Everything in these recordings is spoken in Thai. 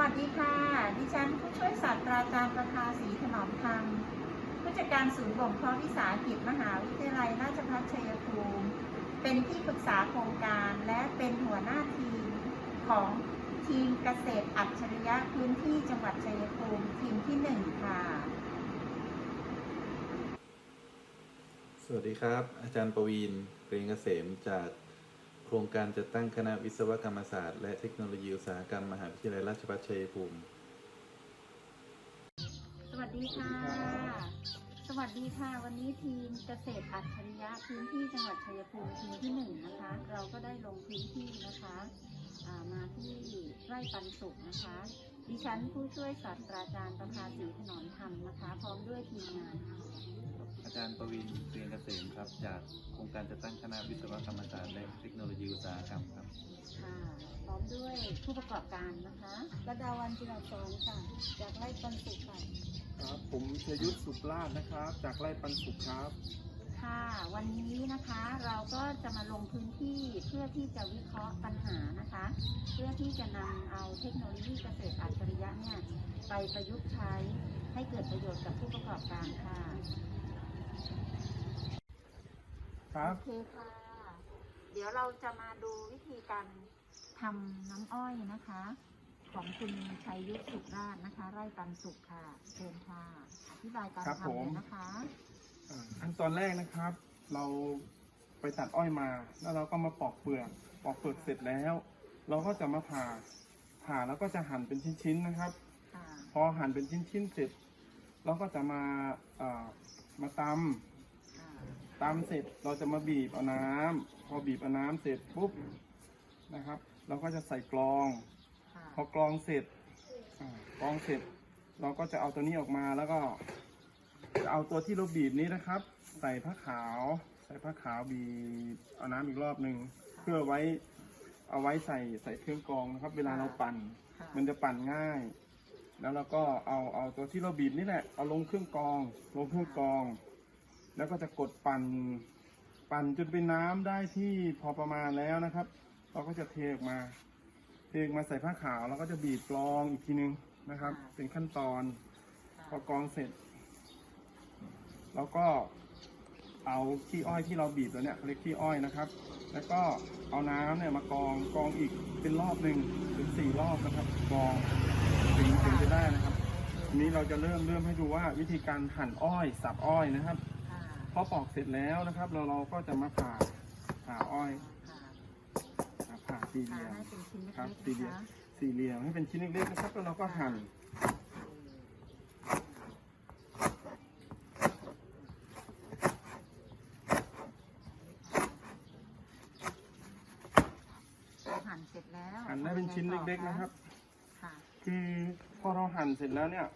วัสดีค่ะ ดิฉันผู้ช่วยศาสตราจารย์ประภาศรีถนอมธรรมผู้จัดการศูนย์บ่มเพาะวิสาหกิจมหาวิทยาลัยราชภัฏชัยภูมิ เป็นที่ปรึกษาโครงการและเป็นหัวหน้าทีมของทีมเกษตรอัจฉริยะพื้นที่จังหวัดชัยภูมิทีมที่หนึ่งค่ะ สวัสดีครับ อาจารย์ประวีนเกรงเกษมจาก โครงการจัดตั้งคณะวิศวกรรมศาสตร์และเทคโนโลยีอุตสาหกรรมมหาวิทยาลัยราชภัฏชัยภูมิ สวัสดีค่ะ สวัสดีค่ะ วันนี้ทีมเกษตรอัจฉริยะพื้นที่จังหวัดชัยภูมิทีมที่หนึ่งนะคะ เราก็ได้ลงพื้นที่นะคะามาที่ไร่ปันสุขนะคะ ดิฉันผู้ช่วยศาสตราจารย์ประภาศรีถนอมธรรมนะคะ พร้อมด้วยทีมงาน จารย์ประวินเกรงเกษมครับ จากโครงการจัดตั้งคณะวิศวกรรมศาสตร์และเทคโนโลยีอุตสาหกรรมครับค่ะพร้อมด้วยผู้ประกอบการนะคะระดาวันจิราสอนค่ะ จากไร่ปันสุขค่ะครับผมชยุทธสุขลาภนะครับ จากไร่ปันสุขครับค่ะ วันนี้นะคะเราก็จะมาลงพื้นที่เพื่อที่จะวิเคราะห์ปัญหานะคะ เพื่อที่จะนำเอาเทคโนโลยีเกษตรอัจฉริยะเนี่ยไปประยุกต์ใช้ให้เกิดประโยชน์กับผู้ประกอบการค่ะ ครับ โอเคค่ะ เดี๋ยวเราจะมาดูวิธีการทำน้ำอ้อยนะคะ ของคุณชัยยุทธสุขราชนะคะ ไร่ปันสุขค่ะเชิญค่ะอธิบายการครับทำผมเลยนะคะ อ่าขั้นตอนแรกนะครับ เราไปตัดอ้อยมา แล้วเราก็มาปอกเปลือกปอกเปลือกเสร็จแล้ว เราก็จะมาผ่าผ่าแล้วก็จะหั่นเป็นชิ้นๆนะครับ ค่ะพอหั่นเป็นชิ้นๆเสร็จ เราก็จะมาอ่ามาตค่ะำ ตำเสร็จเราจะมาบีบเอาน้ำพอบีบเอาน้ำเสร็จปุ๊บนะครับ เราก็จะใส่กรอง ค่ะพอกรองเสร็จอากรองเสร็จ เราก็จะเอาตัวนี้ออกมาแล้วก็จะเอาตัวที่เราบีบนี้นะครับ ใส่ผ้าขาว ใส่ผ้าขาวบีบเอาน้ำอีกรอบหนึ่งเพื่อไว้เอาไว้ใส่ใส่เครื่องกรองนะครับ เวลาเราปั่น ค่ะมันจะปั่นง่าย แล้วเราก็เอาเอาตัวที่เราบีบนี่แหละ เอาลงเครื่องกรอง ลงเครื่องกรอง แล้วก็จะกดปั่นปั่นจนเป็นน้ำได้ที่พอประมาณแล้วนะครับ เราก็จะเทออกมา เทออกมาใส่ผ้าขาวแล้วก็จะบีบกรองอีกทีนึงนะครับ เป็นขั้นตอนพอกรองเสร็จ แล้วก็เอาขี้อ้อยที่เราบีบแล้วเนี่ยเขาเรียกขี้อ้อยนะครับ แล้วก็เอาน้ำเนี่ยมากรองกรองอีกเป็นรอบหนึ่งถึงสี่รอบนะครับกรองถึงถึงจะได้นะครับทีนี้เราจะเริ่มเริ่มให้ดูว่าวิธีการหั่นอ้อยสับอ้อยนะครับค่ะ พอปอกเสร็จแล้วนะครับ เราเราก็จะมาผ่าผ่าอ้อยค่ะอ่าผ่าสี่เหค่ะลี่ยมให้เป็นชิ้นเล็ครับกๆสี่เหลี่นะยมคะสี่เหลี่ยมให้เป็นชิ้นเล็กๆนะครับแล้วเราก็หั่นเราหั่นเสร็จแล้วหั่นได้เป็นชิ้นเล็กๆนะครับ ค่ะ คือพอเราหั่นเสร็จแล้วเนี่ย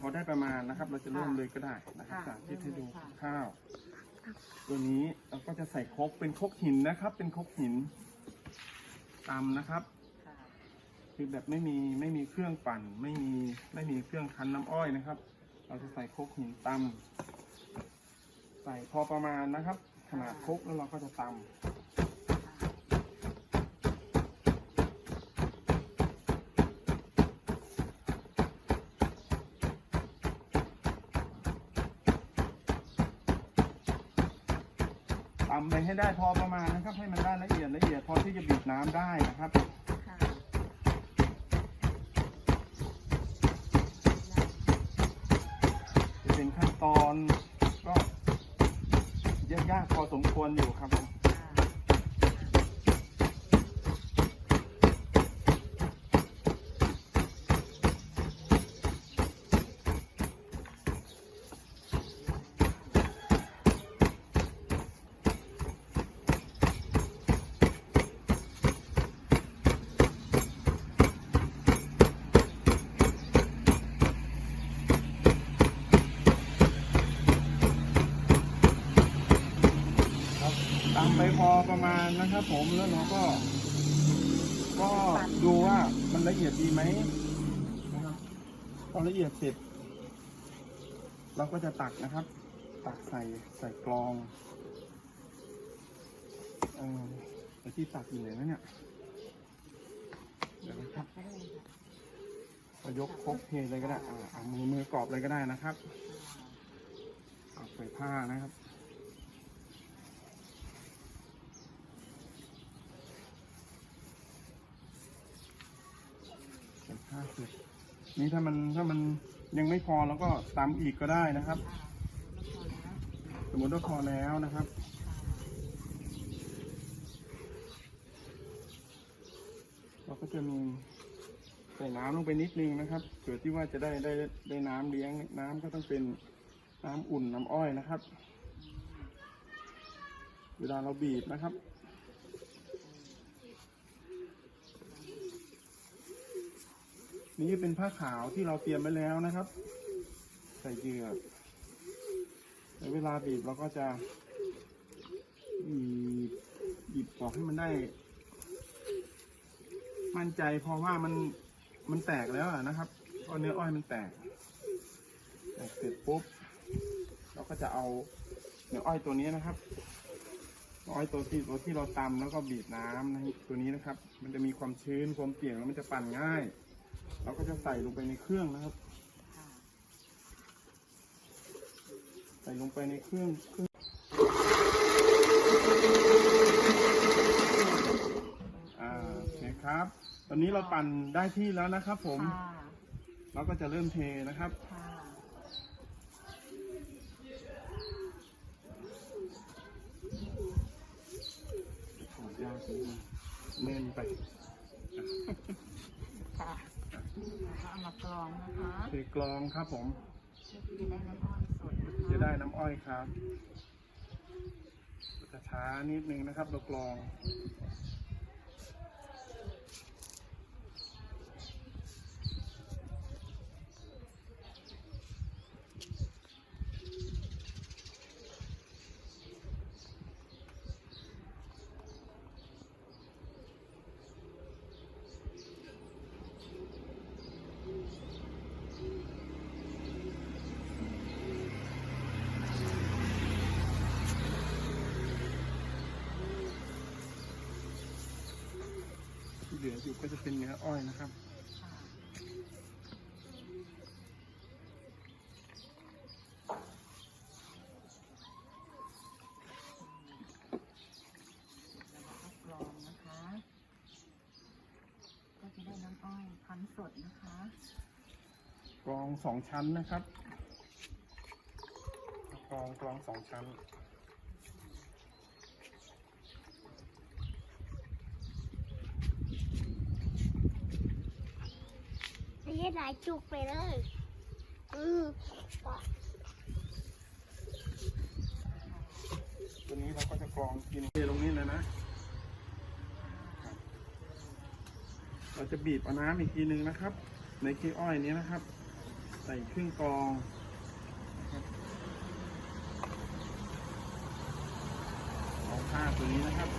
พอได้ประมาณนะครับ เราจะเริ่มเลยก็ได้นะครับค่ะสาธิตให้ดูเริ่มเลยค่ะ ข้าว ตัวนี้เราก็จะใส่ครกเป็นครกหินนะครับ เป็นครกหินตำนะครับ ค่ะ คือแบบไม่มีไม่มีเครื่องปั่นไม่มีไม่มีเครื่องคั้นน้ำอ้อยนะครับ เราจะใส่ครกหินตำใส่พอประมาณนะครับ ขนาดครกแล้วเราก็จะตำ ตำไปให้ได้พอประมาณนะครับ ให้มันได้ละเอียดละเอียดพอที่จะบีบน้ำได้นะครับค่ะจะเป็นขั้นตอนก็ยากๆพอสมควรอยู่ครับผม ค่ะ ครับตำไปพอ ประมาณนะครับ ผมแล้วเราก็ ก็ดูว่ามันละเอียดดีไหมนะครับพอละเอียดเสร็จ เราก็จะตักนะครับ ตักใส่ใส่กรองเออแต่ที่ตักอยู่ไหนะเนี่ยเดี๋ยวนะครับก็ได้ค่ะเรายกครบเทเลยก็ได้อ่าเอามือมือกรอบเลยก็ได้นะครับเอาใส่ผ้านะครับ ใส่ผ้าเสร็จ นี่ถ้ามันถ้ามันยังไม่พอเราก็ตำอีกก็ได้นะครับ สมมติว่าพอแล้วนะครับเราก็จะมีใส่น้ำลงไปนิดนึงนะครับเผื่อที่ว่าจะได้ได้ได้น้ำเลี้ยงน้ำก็ต้องเป็นน้ำอุ่นน้ำอ้อยนะครับ เวลาเราบีบนะครับ นี่เป็นผ้าขาวที่เราเตรียมไว้แล้วนะครับ ใส่เหยือกแล้วเวลาบีบเราก็จะบีบบีบออกให้มันได้ มั่นใจเพราะว่ามันมันแตกแล้วนะครับเพราะเนื้ออ้อยมันแตกแตกเสร็จปุ๊บเราก็จะเอาเนื้ออ้อยตัวนี้นะครับออ้อยตัวที่ตัวที่เราตำแล้วก็บีบน้ำนะตัวนี้นะครับ มันจะมีความชื้นความเปียกแล้วมันจะปั่นง่าย เราก็จะใส่ลงไปในเครื่องนะครับ ใส่ลงไปในเครื่องเครื่องอ่าโอเคครับ ตอนนี้เราปั่นได้ที่แล้วนะครับผม ค่ะเราก็จะเริ่มเทนะครับ ค่ะขอดยากนิดนึงเน่นไป ค่ะ แล้วก็เอามากรองนะคะเทกลองครับผม จะได้น้ำอ้อยสดนะคะจะได้น้ำอ้อยครับจะช้านิดนึงนะครับเรากลอง ออยู่ก็จะเป็นเนื้ออ้อยนะครับค่ะแล้วก็กรองนะคะ ก็จะได้น้ำอ้อยคั้นสดนะคะ กรองสองชั้นนะครับ กรองกรองสองชั้น ไม่ใช่หลายจุกไปเลย อืมตัวนี้เราก็จะกรองกินเทลงนี้เลยนะ เราจะบีบเอาน้ำอีกทีหนึ่งนะครับ ในขี้อ้อยนี้นะครับ ใส่ครึ่งกรองเอาผ้าตัวนี้นะครับ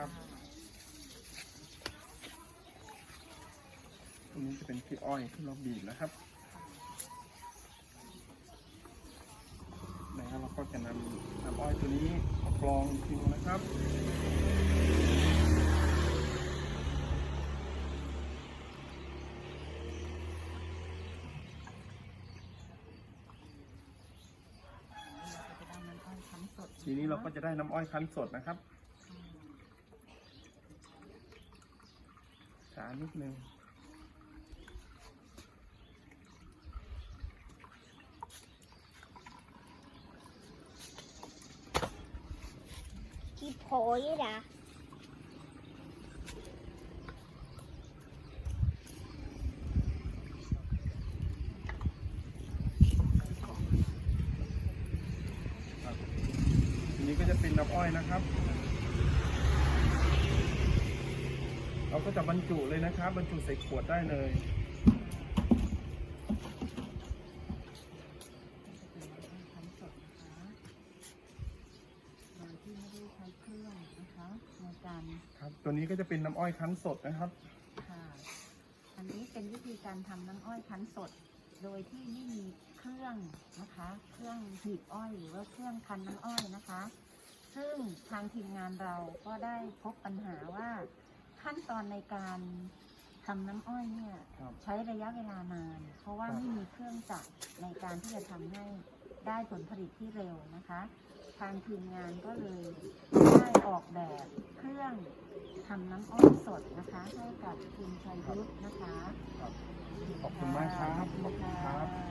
นะครับตรงนี้จะเป็นขี้อ้อยที่เราบีบนะครับแล้วเราก็จะนำน้ำอ้อยตัวนี้มากรองอีกทีนะครับเราจะได้น้ำอ้อยคั้นสดทีนี้เราก็จะได้น้ำอ้อยคั้นสดนะครับ ช้านิดนึงที่โผล่ยี่นะน้ำอ้อยนะครับ เราก็จะบรรจุเลยนะครับ บรรจุใส่ขวดได้เลยคั้นสดนะคะโดยที่ไม่ได้ใช้เครื่องนะคะในการครับ ตัวนี้ก็จะเป็นน้ำอ้อยคั้นสดนะครับ ค่ะ อันนี้เป็นวิธีการทำน้ำอ้อยคั้นสด โดยที่ไม่มีเครื่องนะคะ เครื่องหีบอ้อยหรือว่าเครื่องคั้นน้ำอ้อยนะคะ ซึ่งทางทีมงานเราก็ได้พบปัญหาว่า ขั้นตอนในการทำน้ำอ้อยเนี่ยครับใช้ระยะเวลานาน เพราะว่าครับ ไม่มีเครื่องจักรในการที่จะทำให้ได้ผลผลิตที่เร็วนะคะ ทางทีมงานก็เลยได้ออกแบบเครื่องทำน้ำอ้อยสดนะคะให้กับคุณชัยยุทธนะคะครับขอบคุณมากครับขอบคุณครัค่ะบ